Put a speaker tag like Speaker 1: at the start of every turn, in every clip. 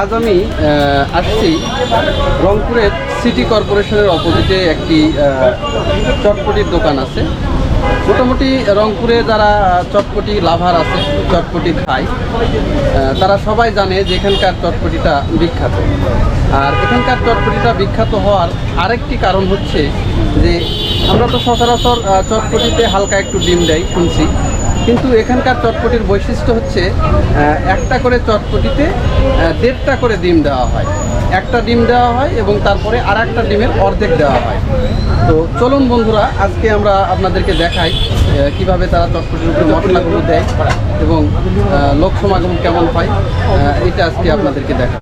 Speaker 1: আজ আমি আসছি রংপুরের সিটি কর্পোরেশনের অপোজিটে একটি চটপটির দোকান আছে। মোটামুটি রংপুরে যারা চটপটি লাভার আছে, চটপটি খায় তারা সবাই জানে যে এখানকার চটপটিটা বিখ্যাত। আর এখানকার চটপটিটা বিখ্যাত হওয়ার আরেকটি কারণ হচ্ছে যে আমরা তো সচরাচর চটপটিতে হালকা একটু ডিম দেয় শুনছি। কিন্তু এখানকার চটপটির বৈশিষ্ট্য হচ্ছে একটা করে চটপটিতে দেড়টা করে ডিম দেওয়া হয়। একটা ডিম দেওয়া হয় এবং তারপরে আর একটা ডিমের অর্ধেক দেওয়া হয়। তো চলুন বন্ধুরা, আজকে আমরা আপনাদেরকে দেখাই কীভাবে তারা চটপটির উপরে মশলাগুলো দেয় এবং লোক সমাগম কেমন হয় এটা আজকে আপনাদেরকে দেখা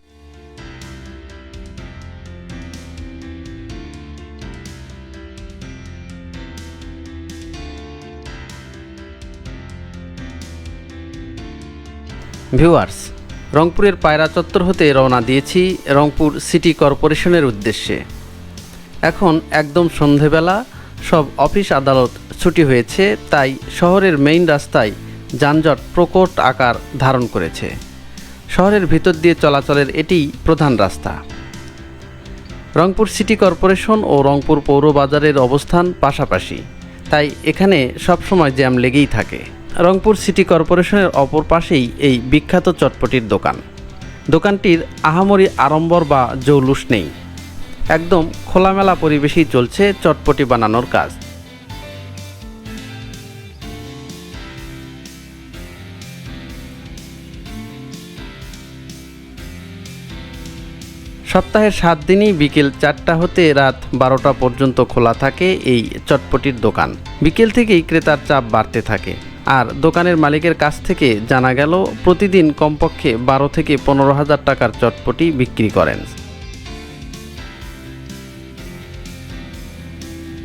Speaker 1: ভিউয়ার্স, রংপুরের পায়রা চত্বর হতে রওনা দিয়েছি রংপুর সিটি কর্পোরেশনের উদ্দেশ্যে। এখন একদম সন্ধেবেলা, সব অফিস আদালত ছুটি হয়েছে, তাই শহরের মেইন রাস্তায় যানজট প্রকট আকার ধারণ করেছে। শহরের ভিতর দিয়ে চলাচলের এটি প্রধান রাস্তা। রংপুর সিটি কর্পোরেশন ও রংপুর পৌর বাজারের অবস্থান পাশাপাশি, তাই এখানে সবসময় জ্যাম লেগেই থাকে। রংপুর সিটি কর্পোরেশনের অপর পাশেই এই বিখ্যাত চটপটির দোকান। দোকানটির আহামরি আড়ম্বর বা জৌলুস নেই। একদম খোলামেলা পরিবেশেই চলছে চটপটি বানানোর কাজ। সপ্তাহের সাত দিনই বিকেল চারটা হতে রাত বারোটা পর্যন্ত খোলা থাকে এই চটপটির দোকান। বিকেল থেকেই ক্রেতার চাপ বাড়তে থাকে। আর দোকানের মালিকের কাছ থেকে জানা গেল, প্রতিদিন কমপক্ষে বারো থেকে পনেরো হাজার টাকার চটপটি বিক্রি করেন।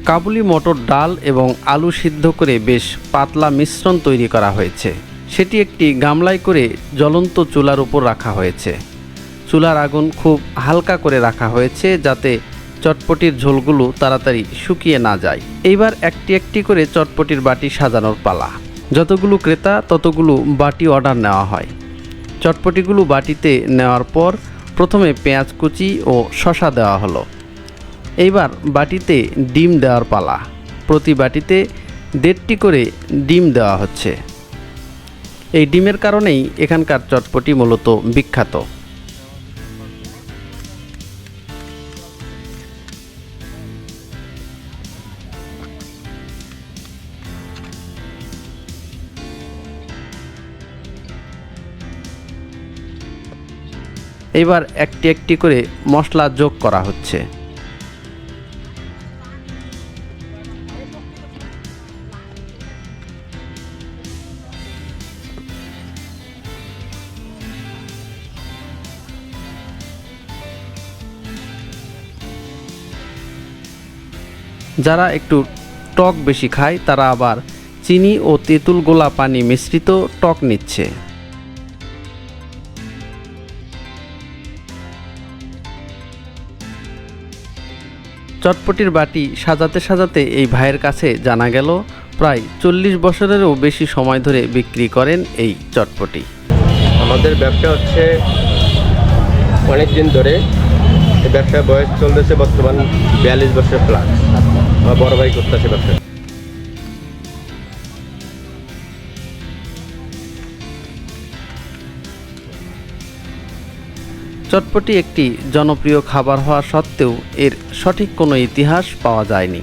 Speaker 1: কাবুলি মটর ডাল এবং আলু সিদ্ধ করে বেশ পাতলা মিশ্রণ তৈরি করা হয়েছে। সেটি একটি গামলায় করে জ্বলন্ত চুলার উপর রাখা হয়েছে। চুলার আগুন খুব হালকা করে রাখা হয়েছে যাতে চটপটির ঝোলগুলো তাড়াতাড়ি শুকিয়ে না যায়। এইবার একটি একটি করে চটপটির বাটি সাজানোর পালা। যতগুলো ক্রেতা, ততগুলো বাটি অর্ডার নেওয়া হয়। চটপটিগুলো বাটিতে নেওয়ার পর প্রথমে পেঁয়াজ কুচি ও শশা দেওয়া হলো। এইবার বাটিতে ডিম দেওয়ার পালা। প্রতি বাটিতে দেড়টি করে ডিম দেওয়া হচ্ছে। এই ডিমের কারণেই এখানকার চটপটি মূলত বিখ্যাত। এবার একটি একটি করে মশলা যোগ করা হচ্ছে। যারা একটু টক বেশি খায়, তারা আবার চিনি ও তেঁতুল গোলা পানি মিশ্রিত টক নিচ্ছে। চটপটির বাটি সাজাতে সাজাতে এই ভাইয়ের কাছে জানা গেল, প্রায় চল্লিশ বছরেরও বেশি সময় ধরে বিক্রি করেন এই চটপটি।
Speaker 2: আমাদের ব্যবসা হচ্ছে অনেক দিন ধরে। এই ব্যবসার বয়স চলতেছে বর্তমান বিয়াল্লিশ বছর প্লাস বড় ভাই করতেছে ব্যবসা।
Speaker 1: চটপটি একটি জনপ্রিয় খাবার হওয়া সত্ত্বেও এর সঠিক কোনো ইতিহাস পাওয়া যায়নি,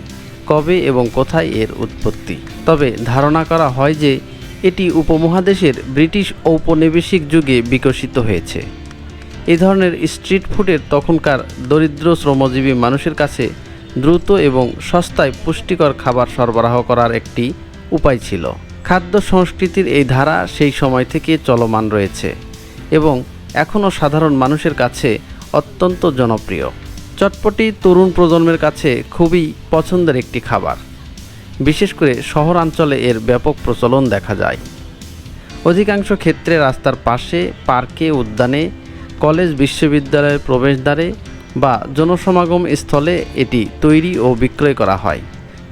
Speaker 1: কবে এবং কোথায় এর উৎপত্তি। তবে ধারণা করা হয় যে এটি উপমহাদেশের ব্রিটিশ ঔপনিবেশিক যুগে বিকশিত হয়েছে। এ ধরনের স্ট্রিট ফুডের তখনকার দরিদ্র শ্রমজীবী মানুষের কাছে দ্রুত এবং সস্তায় পুষ্টিকর খাবার সরবরাহ করার একটি উপায় ছিল। খাদ্য সংস্কৃতির এই ধারা সেই সময় থেকে চলমান রয়েছে এবং এখনও সাধারণ মানুষের কাছে অত্যন্ত জনপ্রিয়। চটপটি তরুণ প্রজন্মের কাছে খুবই পছন্দের একটি খাবার। বিশেষ করে শহরাঞ্চলে এর ব্যাপক প্রচলন দেখা যায়। অধিকাংশ ক্ষেত্রে রাস্তার পাশে, পার্কে, উদ্যানে, কলেজ, বিশ্ববিদ্যালয়ের প্রবেশদ্বারে বা জনসমাগম স্থলে এটি তৈরি ও বিক্রয় করা হয়।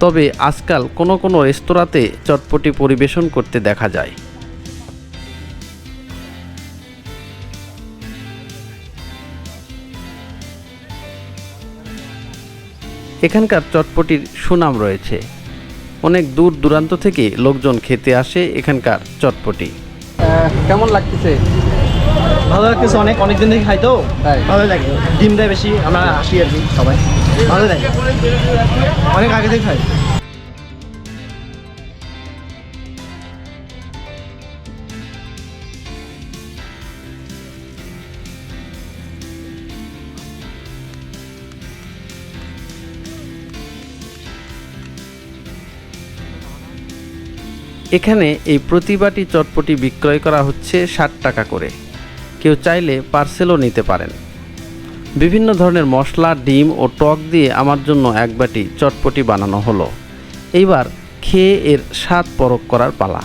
Speaker 1: তবে আজকাল কোনো কোনো রেস্তোরাঁতে চটপটি পরিবেশন করতে দেখা যায়। এখানকার চটপটির সুনাম রয়েছে। অনেক দূর দূরান্ত থেকে লোকজন খেতে আসে এখানকার চটপটি। কেমন লাগতেছে?
Speaker 3: ভালো লাগতেছে অনেক অনেক দিন থেকে খাই তো? ভালো লাগে। ডিম দেয় বেশি আমরা আসি আর কি সবাই। ভালো লাগে। অনেক আগে থেকে খাই।
Speaker 1: এখানে এই প্রতিবাটি চটপটি বিক্রয় করা হচ্ছে ষাট টাকা করে। কেউ চাইলে পার্সেলও নিতে পারেন। বিভিন্ন ধরনের মশলা, ডিম ও টক দিয়ে আমার জন্য এক বাটি চটপটি বানানো হলো। এইবার খেয়ে এর স্বাদ পরক করার পালা।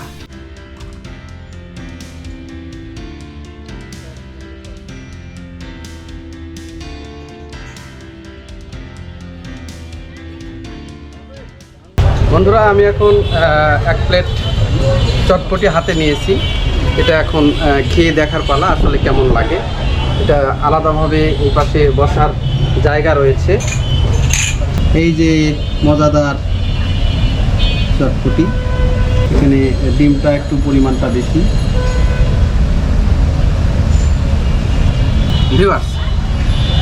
Speaker 1: বন্ধুরা, আমি এখন এক প্লেট চটপটি হাতে নিয়েছি। এটা এখন খেয়ে দেখার পালা, আসলে কেমন লাগে। এটা আলাদাভাবে এই পাশে বসার জায়গা রয়েছে। এই যে মজাদার চটপটি, এখানে ডিমটা একটু পরিমাণটা বেশি।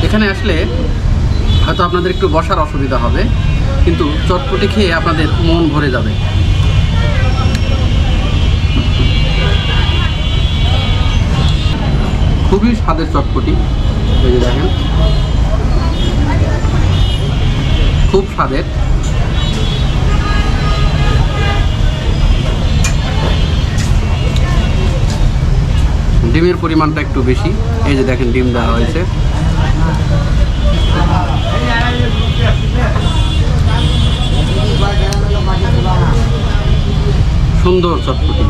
Speaker 1: এখানে আসলে হয়তো আপনাদের একটু বসার অসুবিধা হবে। কিন্তু চটপটি খেয়ে আপনাদের মন ভরে যাবে। খুবই স্বাদের চটপটি, এই যে দেখেন। খুব স্বাদের। ডিমের পরিমাণটা একটু বেশি। এই যে দেখেন, ডিম দেওয়া হয়েছে। সুন্দর চটপটি।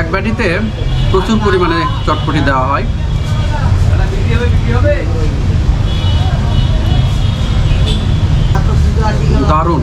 Speaker 1: এক বাটিতে প্রচুর পরিমাণে চটপটি দেওয়া হয়। দারুণ।